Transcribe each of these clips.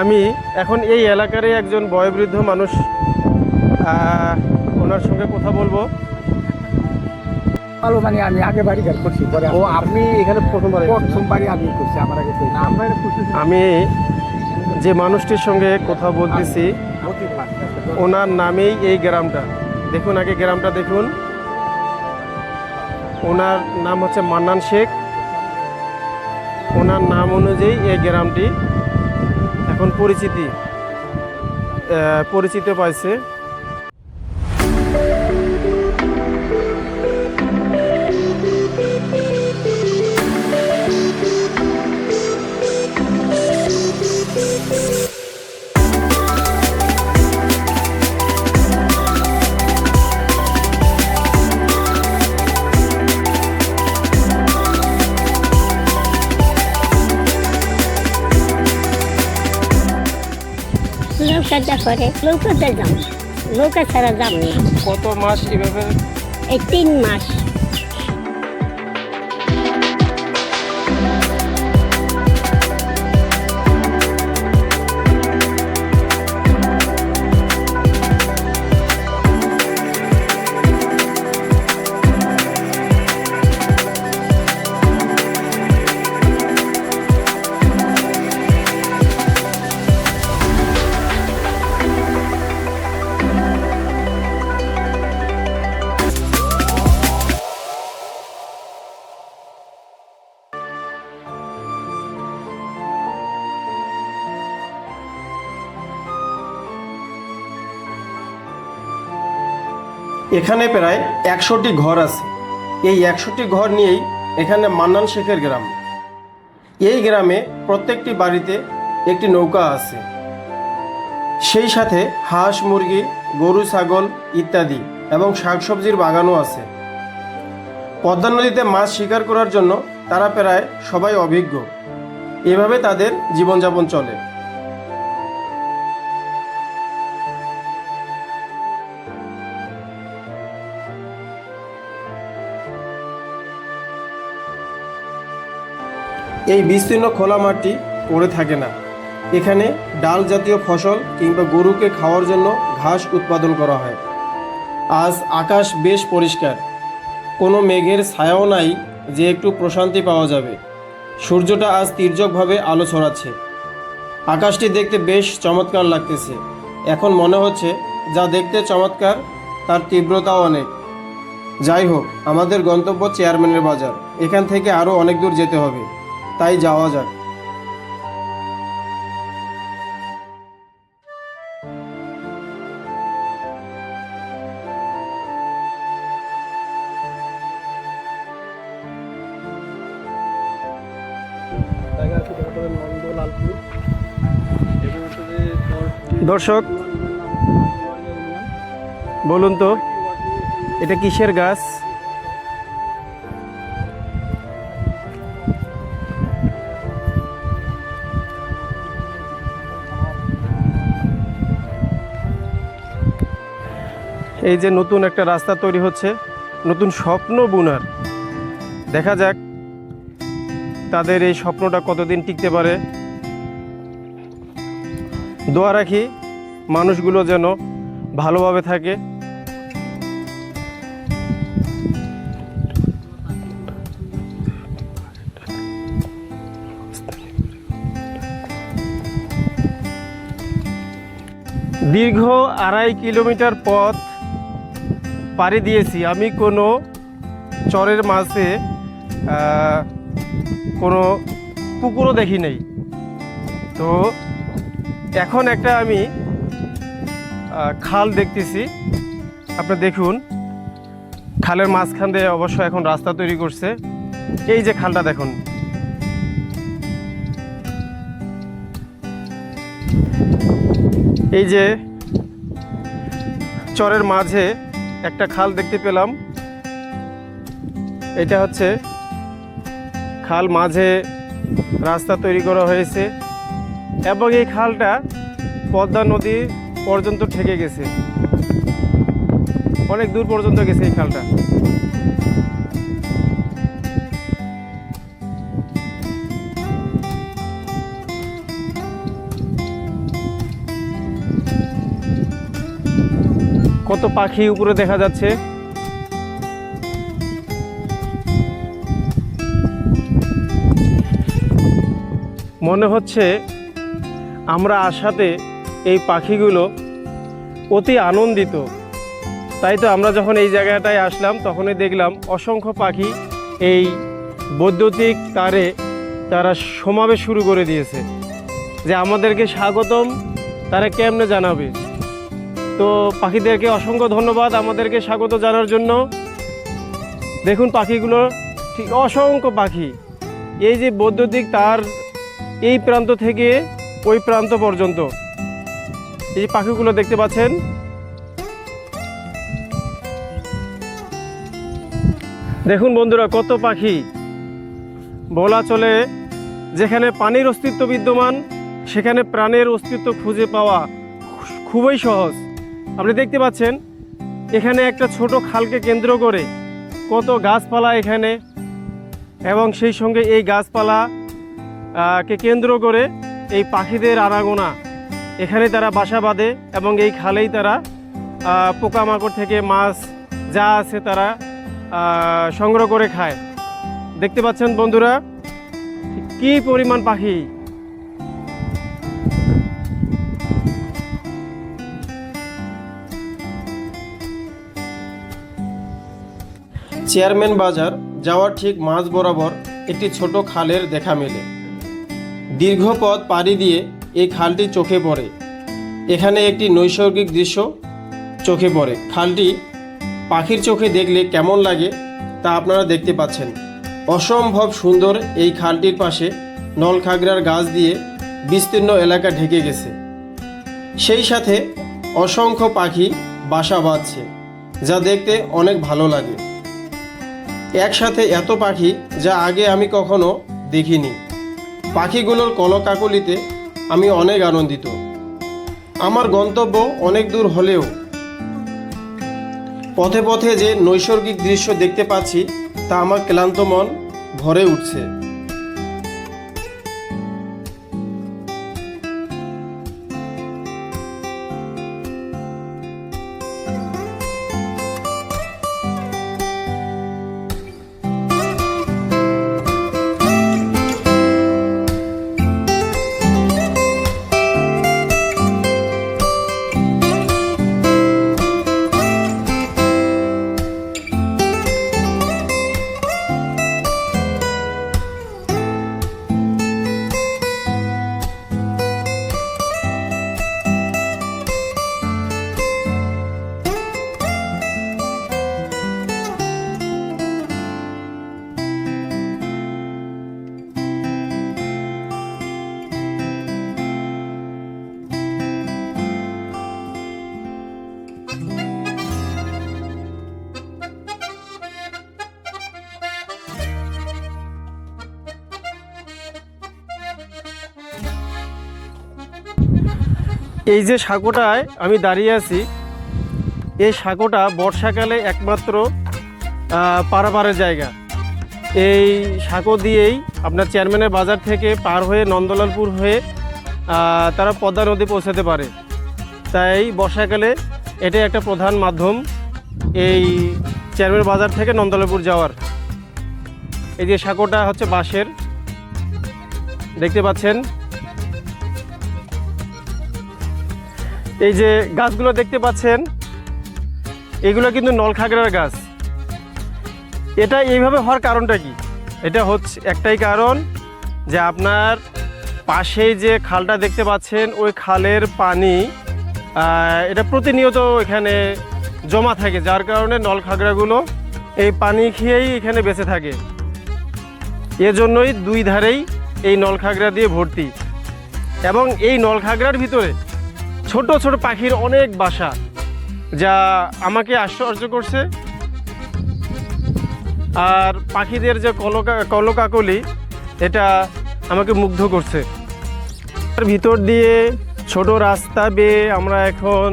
আমি এখন এই এলাকারই একজন বয়োবৃদ্ধ মানুষ ওনার সঙ্গে কথা বলব। ভালো মানে আমি আগে বাড়ি করছি পরে ও আপনি এখানে প্রথমবার প্রথম বাড়ি আমি করছি আমার আগে আমি যে মানুষটির সঙ্গে কথা বলতেছি ওনার নামেই এই গ্রামটা। দেখুন আগে গ্রামটা দেখুন। ওনার নাম হচ্ছে মান্নান শেখ। ওনার নাম অনুযায়ী এই গ্রামটি এখন পরিচিতি পরিচিত পাইছে। করে নৌকাতে যাম। নৌকা ছাড়া যাম না। কত মাস এভাবে? এই তিন মাস। এখানে প্রায় একশোটি ঘর আছে। এই একশোটি ঘর নিয়েই এখানে মান্নান শেখের গ্রাম। এই গ্রামে প্রত্যেকটি বাড়িতে একটি নৌকা আছে। সেই সাথে হাঁস, মুরগি, গরু, ছাগল ইত্যাদি এবং শাকসবজির বাগানও আছে। পদ্মা নদীতে মাছ শিকার করার জন্য তারা প্রায় সবাই অভিজ্ঞ। এভাবে তাদের জীবনযাপন চলে। এই বিস্তীর্ণ খোলা মাঠটি পড়ে থাকে না। এখানে ডাল জাতীয় ফসল কিংবা গরুকে খাওয়ার জন্য ঘাস উৎপাদন করা হয়। আজ আকাশ বেশ পরিষ্কার। কোনো মেঘের ছায়াও নাই যে একটু প্রশান্তি পাওয়া যাবে। সূর্যটা আজ তির্যকভাবে আলো ছড়াচ্ছে। আকাশটি দেখতে বেশ চমৎকার লাগতেছে। এখন মনে হচ্ছে যা দেখতে চমৎকার, তার তীব্রতাও অনেক। যাই হোক, আমাদের গন্তব্য চেয়ারম্যানের বাজার। এখান থেকে আরও অনেক দূর যেতে হবে। তাই যাওয়া যাক। দর্শক বলুন তো এটা কিসের গাছ? এই যে নতুন একটা রাস্তা তৈরি হচ্ছে, নতুন স্বপ্ন বুনার। দেখা যাক তাদের এই স্বপ্নটা কতদিন টিকতে পারে। দোয়া রাখি মানুষগুলো যেন ভালোভাবে থাকে। দীর্ঘ আড়াই কিলোমিটার পথ পাড়ি দিয়েছি। আমি কোনো চরের মাঝে কোনো পুকুরও দেখি নাই। তো এখন একটা আমি খাল দেখতেছি। আপনি দেখুন, খালের মাঝখান দিয়ে অবশ্য এখন রাস্তা তৈরি করছে। এই যে খালটা দেখুন। এই যে চরের মাঝে একটা খাল দেখতে পেলাম। এটা হচ্ছে খাল মাঝে রাস্তা তৈরি করা হয়েছে এবং এই খালটা পদ্মা নদী পর্যন্ত ঠেকে গেছে। অনেক দূর পর্যন্ত গেছে এই খালটা। কত পাখি উপরে দেখা যাচ্ছে। মনে হচ্ছে আমরা আসাতে এই পাখিগুলো অতি আনন্দিত। তাই তো আমরা যখন এই জায়গাটায় আসলাম, তখনই দেখলাম অসংখ্য পাখি এই বৈদ্যুতিক তারে তারা সমাবেশ শুরু করে দিয়েছে। যে আমাদেরকে স্বাগতম, তারা কেমনে জানাবে? তো পাখিদেরকে অসংখ্য ধন্যবাদ আমাদেরকে স্বাগত জানার জন্য। দেখুন পাখিগুলো ঠিক অসংখ্য পাখি। এই যে বৈদ্যুতিক তার এই প্রান্ত থেকে ওই প্রান্ত পর্যন্ত। এই পাখিগুলো দেখতে পাচ্ছেন। দেখুন বন্ধুরা কত পাখি। বলা চলে যেখানে পানির অস্তিত্ব বিদ্যমান, সেখানে প্রাণের অস্তিত্ব খুঁজে পাওয়া খুবই সহজ। আপনি দেখতে পাচ্ছেন, এখানে একটা ছোট খালকে কেন্দ্র করে কত গাছপালা এখানে এবং সেই সঙ্গে এই গাছপালা কে কেন্দ্র করে এই পাখিদের আনাগোনা। এখানে তারা বাসা বাঁধে এবং এই খালেই তারা পোকামাকড় থেকে মাছ যা আছে তারা সংগ্রহ করে খায়। দেখতে পাচ্ছেন বন্ধুরা কি পরিমাণ পাখি? চেয়ারম্যান বাজার যাওয়ার ঠিক মাঝ বরাবর একটি ছোট খালের দেখা মেলে। দীর্ঘ পথ পাড়ি দিয়ে এই খালটি চোখে পড়ে। এখানে একটি নৈসর্গিক দৃশ্য চোখে পড়ে। খালটি পাখির চোখে দেখলে কেমন লাগে তা আপনারা দেখতে পাচ্ছেন। অসম্ভব সুন্দর এই খালটির পাশে নলখাগড়ার গাছ দিয়ে বিস্তীর্ণ এলাকা ঢেকে গেছে। সেই সাথে অসংখ্য পাখি বাসা বাঁধছে, যা দেখতে অনেক ভালো লাগে। একসাথে এত পাখি যা আগে আমি কখনো দেখিনি। পাখিগুলোর কলকাকলিতে আমি অনেক আনন্দিত। আমার গন্তব্য অনেক দূর হলেও পথে পথে যে নৈসর্গিক দৃশ্য দেখতে পাচ্ছি তা আমার ক্লান্ত মন ভরে উঠছে। এই যে সাঁকোটায় আমি দাঁড়িয়ে আছি, এই সাঁকোটা বর্ষাকালে একমাত্র পারাপারের জায়গা। এই সাঁকো দিয়েই আপনার চেয়ারম্যানের বাজার থেকে পার হয়ে নন্দলালপুর হয়ে তারা পদ্মা নদী পৌঁছাতে পারে। তাই বর্ষাকালে এটাই একটা প্রধান মাধ্যম এই চেয়ারম্যান বাজার থেকে নন্দলালপুর যাওয়ার। এই যে সাঁকোটা হচ্ছে বাঁশের, দেখতে পাচ্ছেন? এই যে গাছগুলো দেখতে পাচ্ছেন, এগুলো কিন্তু নলখাগড়ার গাছ। এটা এইভাবে হওয়ার কারণটা কি? এটা হচ্ছে একটাই কারণ যে আপনার পাশেই যে খালটা দেখতে পাচ্ছেন, ওই খালের পানি এটা প্রতিনিয়ত এখানে জমা থাকে, যার কারণে নলখাগড়াগুলো এই পানি খেয়েই এখানে বেঁচে থাকে। এজন্যই দুই ধারেই এই নলখাগড়া দিয়ে ভর্তি। এবং এই নলখাগড়ার ভিতরে ছোট ছোট পাখির অনেক বাসা যা আমাকে আশ্চর্য করছে। আর পাখিদের যে কলকা, কলকাকলি, এটা আমাকে মুগ্ধ করছে। তার ভিতর দিয়ে ছোট রাস্তা বেয়ে আমরা এখন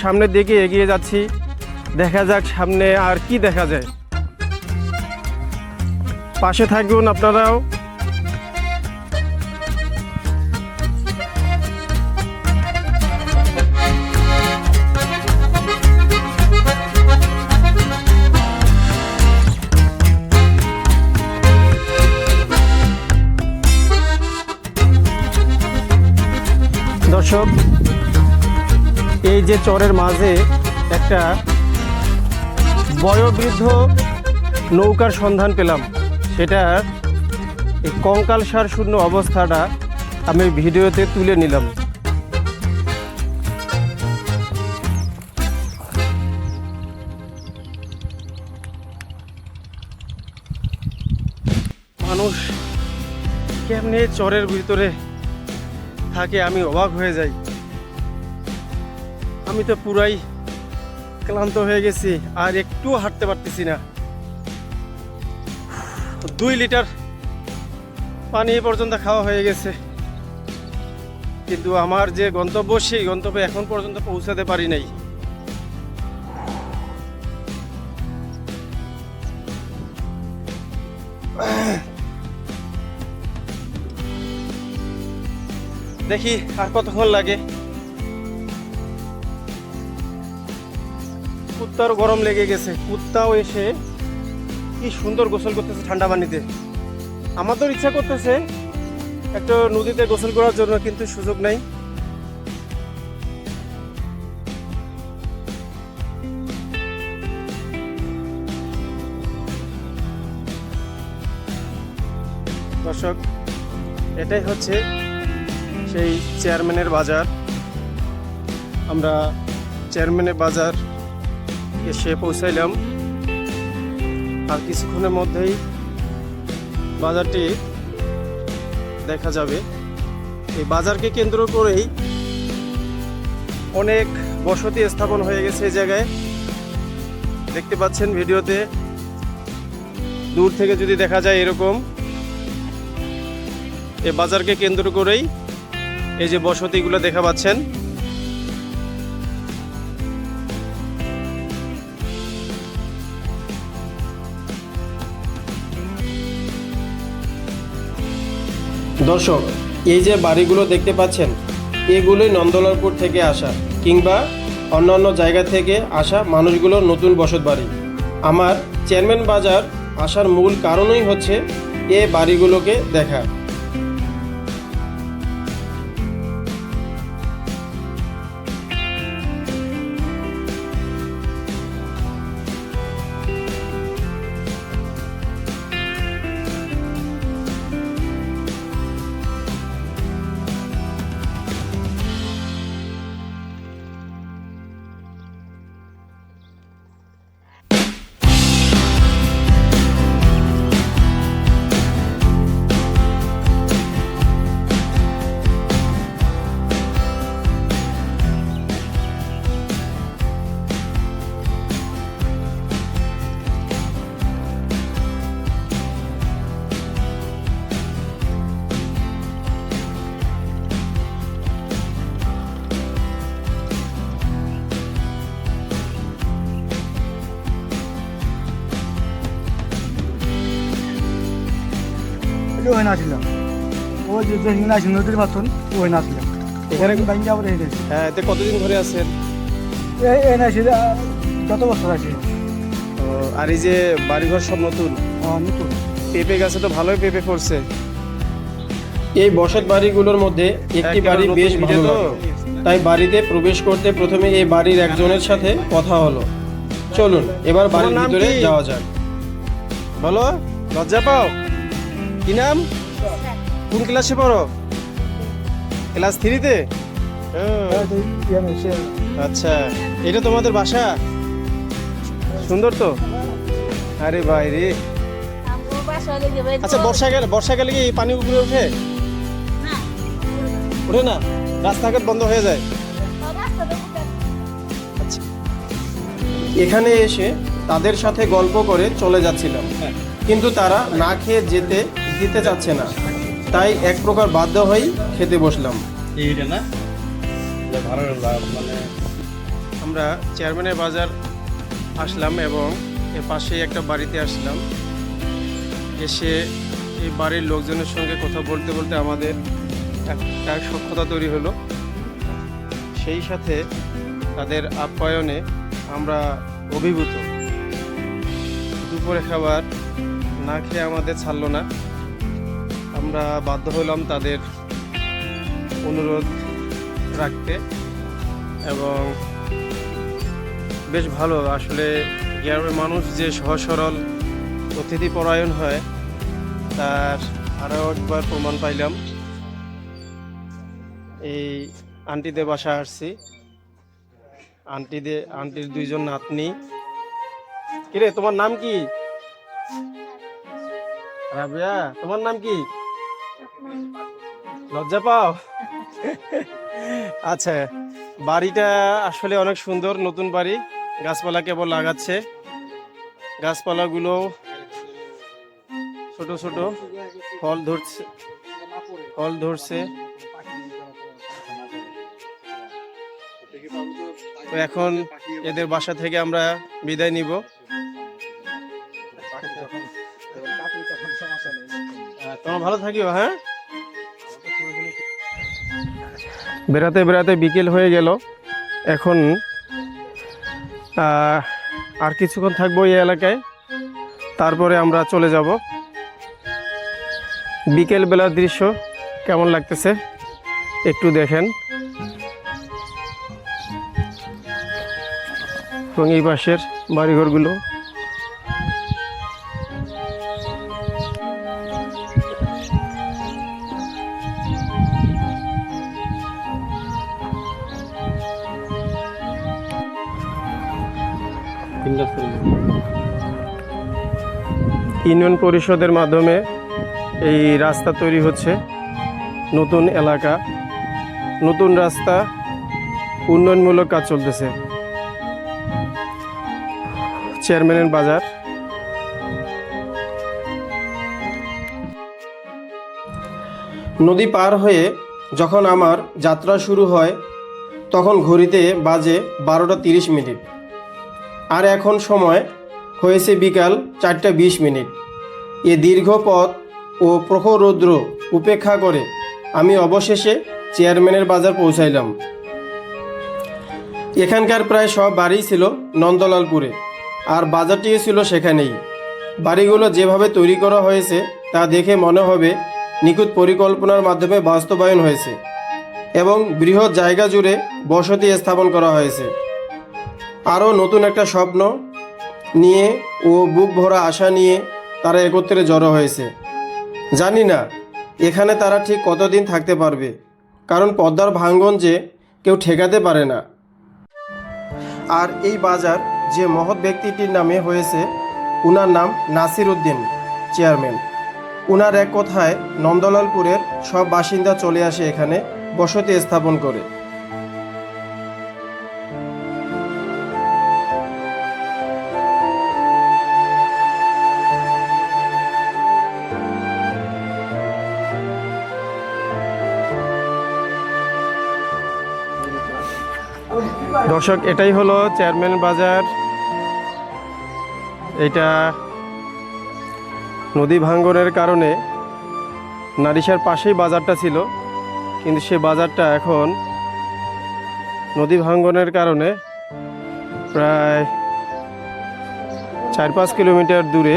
সামনের দিকে এগিয়ে যাচ্ছি। দেখা যাক সামনে আর কি দেখা যায়। পাশে থাকবেন আপনারাও। যে চরের মাঝে একটা বয়োবৃদ্ধ নৌকার সন্ধান পেলাম সেটার এই কঙ্কাল সার শূন্য অবস্থাটা আমি ভিডিওতে তুলে নিলাম। মানুষ কেমনে চরের ভিতরে থাকে আমি অবাক হয়ে যাই। আমি তো পুরাই ক্লান্ত হয়ে গেছি, আর একটু হাঁটতে পারতেছি না। দুই লিটার পানি পর্যন্ত খাওয়া হয়ে গেছে। কিন্তু আমার যে গন্তব্য, সেই গন্তব্যে এখন পর্যন্ত পৌঁছাতে পারি নাই। দেখি আর কতক্ষণ লাগে। কুত্তার গরম লেগে গেছে। কুত্তাও এসে কি সুন্দর গোসল করতেছে ঠান্ডা পানিতে। আমাদের ইচ্ছা করতেছে একটা নদীতে গোসল করার জন্য, কিন্তু সুযোগ নাই। দর্শক, এটাই হচ্ছে সেই চেয়ারম্যানের বাজার। আমরা চেয়ারম্যানের বাজার এসে পৌঁছাইলাম। আর কিছুক্ষণের মধ্যেই বাজারটি দেখা যাবে। এই বাজারকে কেন্দ্র করেই অনেক বসতি স্থাপন হয়ে গেছে এই জায়গায়। দেখতে পাচ্ছেন ভিডিওতে, দূর থেকে যদি দেখা যায় এরকম, এই বাজারকে কেন্দ্র করেই এই যে বসতিগুলো দেখা পাচ্ছেন। দর্শক, এই যে বাড়িগুলো দেখতে পাচ্ছেন, এগুলোই নন্দলালপুর থেকে আসা কিংবা অন্যান্য জায়গা থেকে আসা মানুষগুলোর নতুন বসত বাড়ি। আমার চেয়ারম্যান বাজার আসার মূল কারণই হচ্ছে এ বাড়িগুলোকে দেখা। যে যে হিংনা আছে নদীর মাথন ওই এখানে এই হ্যাঁ এতে কতদিন ধরে আছেন? এই এই যত বছর আছে। আর এই যে বাড়িঘর সব নতুন? নতুন। পেঁপে গাছে তো ভালোই পেঁপে পড়ছে। এই বসত বাড়িগুলোর মধ্যে একটি বাড়ি বেশ ভালো। তাই বাড়িতে প্রবেশ করতে প্রথমে এই বাড়ির একজনের সাথে কথা হলো। চলুন এবার বাড়ির ভিতরে যাওয়া যাক। বলো লজ্জা পাও? কি নাম? কোন ক্লাসে পড়ো? ক্লাস থ্রিতে? আচ্ছা এটা তোমাদের বাসা? সুন্দর তো? আরে ভাই রে। আচ্ছা বর্ষাকালে বর্ষাকালে কি এই পানি উপরে ওঠে? ওঠে না? রাস্তাঘাট বন্ধ হয়ে যায়? আচ্ছা। এখানে এসে তাদের সাথে গল্প করে চলে যাচ্ছিলাম। কিন্তু তারা না খেয়ে যেতে দিতে চাচ্ছে না। তাই এক প্রকার বাধ্য হয়েই খেতে বসলাম। এইটা না? ভালো মানে আমরা চেয়ারম্যানের বাজার আসলাম এবং এর পাশেই একটা বাড়িতে আসলাম। এসে এই বাড়ির লোকজনের সঙ্গে কথা বলতে বলতে আমাদের একটা সক্ষতা তৈরি হলো। সেই সাথে তাদের আপ্যায়নে আমরা অভিভূত। দুপুরে খাবার না খেয়ে আমাদের ছাড়লো না। আমরা বাধ্য হলাম তাদের অনুরোধ রাখতে এবং বেশ ভালো। আসলে গ্রামের মানুষ যে সহজ সরল অতিথি পরায়ণ হয়, তার আরও একবার প্রমাণ পাইলাম। এই আন্টিদের বাসা আসছি। আন্টিদের আন্টির দুইজন নাতনি। কিরে, তোমার নাম কি? রাবিয়া, তোমার নাম কি? লজ্জা পাও? আচ্ছা বাড়িটা আসলে অনেক সুন্দর, নতুন বাড়ি। গাছপালা কেবল লাগাচ্ছে। গাছপালাগুলো ছোট ছোট ফল ধরছে ফল ধরছে। তো এখন এদের বাসা থেকে আমরা বিদায় নিব। তোমরা ভালো থাকিও হ্যাঁ? বেড়াতে বেড়াতে বিকেল হয়ে গেল। এখন আর কিছুক্ষণ থাকব এই এলাকায়। তারপরে আমরা চলে যাব। বিকেল বেলার দৃশ্য কেমন লাগতেছে একটু দেখেন। এবং এই পাশের বাড়িঘরগুলো। ইউনিয়ন পরিষদের মাধ্যমে এই রাস্তা তৈরি হচ্ছে। নতুন এলাকা, নতুন রাস্তা, উন্নয়নমূলক কাজ চলতেছে। চেয়ারম্যানের বাজার। নদী পার হয়ে যখন আমার যাত্রা শুরু হয়, তখন ঘড়িতে বাজে বারোটা তিরিশ মিনিট। আর এখন সময় হয়েছে বিকাল চারটা বিশ মিনিট। এ দীর্ঘ পথ ও প্রখর রৌদ্র উপেক্ষা করে আমি অবশেষে চেয়ারম্যানের বাজার পৌঁছাইলাম। এখানকার প্রায় সব বাড়ি ছিল নন্দলালপুরে, আর বাজারটিও ছিল সেখানেই। বাড়িগুলো যেভাবে তৈরি করা হয়েছে তা দেখে মনে হবে নিখুঁত পরিকল্পনার মাধ্যমে বাস্তবায়ন হয়েছে এবং বৃহৎ জায়গা জুড়ে বসতি স্থাপন করা হয়েছে। আরও নতুন একটা স্বপ্ন নিয়ে ও বুক ভরা আশা নিয়ে তারা একত্রে জড়ো হয়েছে। জানি না, এখানে তারা ঠিক কতদিন থাকতে পারবে, কারণ পদ্মার ভাঙ্গন যে কেউ ঠেকাতে পারে না। আর এই বাজার যে মহৎ ব্যক্তিটির নামে হয়েছে, উনার নাম নাসির উদ্দিন, চেয়ারম্যান। উনার এক কথায় নন্দলালপুরের সব বাসিন্দা চলে আসে এখানে, বসতি স্থাপন করে। দর্শক, এটাই হলো চেয়ারম্যান বাজার। এটা নদী ভাঙ্গনের কারণে নারিশার পাশেই বাজারটা ছিল, কিন্তু সে বাজারটা এখন নদী ভাঙ্গনের কারণে প্রায় চার পাঁচ কিলোমিটার দূরে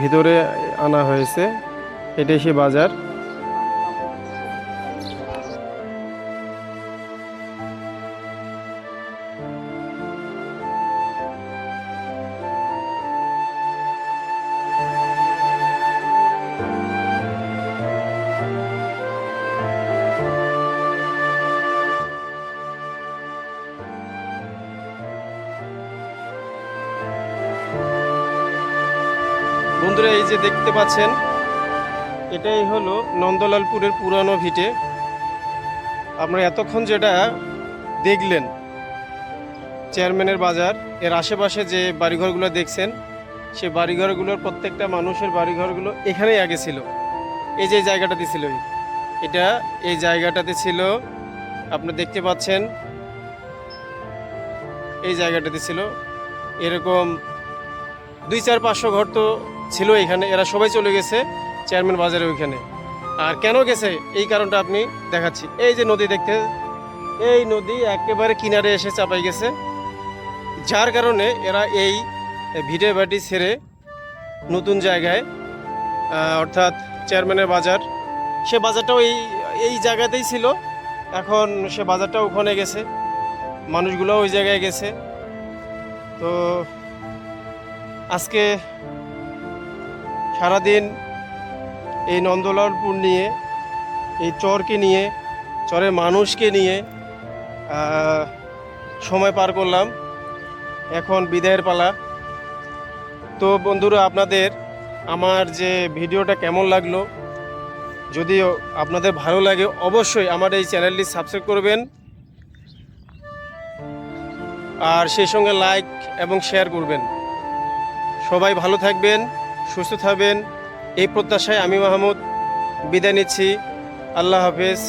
ভিতরে আনা হয়েছে। এটাই সে বাজার। বন্ধুরা, এই যে দেখতে পাচ্ছেন, এটাই হলো নন্দলালপুরের পুরানো ভিটে। আপনারা এতক্ষণ যেটা দেখলেন, চেয়ারম্যানের বাজার, এর আশেপাশে যে বাড়িঘরগুলো দেখছেন, সে বাড়িঘরগুলোর প্রত্যেকটা মানুষের বাড়িঘরগুলো এখানেই আগে ছিল। এই যে জায়গাটাতে ছিল, এটা এই জায়গাটাতে ছিল, আপনি দেখতে পাচ্ছেন, এই জায়গাটাতে ছিল। এরকম দুই চার পাঁচশো ঘর তো ছিল এখানে, এরা সবাই চলে গেছে চেয়ারম্যান বাজারে ওইখানে। আর কেন গেছে? এই কারণটা আপনি দেখাচ্ছি। এই যে নদী দেখতে, এই নদী একেবারে কিনারে এসে চাপাই গেছে। যার কারণে এরা এই ভিটে বাটি ছেড়ে নতুন জায়গায় অর্থাৎ চেয়ারম্যানের বাজার, সে বাজারটাও এই এই জায়গাতেই ছিল। এখন সে বাজারটা ওখানে গেছে। মানুষগুলো ওই জায়গায় গেছে। তো আজকে সারাদিন এই নন্দলালপুর নিয়ে, এই চরকে নিয়ে, চরের মানুষকে নিয়ে সময় পার করলাম। এখন বিদায়ের পালা। তো বন্ধুরা, আপনাদের আমার যে ভিডিওটা কেমন লাগল, যদিও আপনাদের ভালো লাগে, অবশ্যই আমার এই চ্যানেলটি সাবস্ক্রাইব করবেন। আর সেই সঙ্গে লাইক এবং শেয়ার করবেন। সবাই ভালো থাকবেন। সুস্থ থাকবেন। এই প্রত্যাশায় আমি মাহমুদ বিদায় নিচ্ছি। আল্লাহ হাফেজ।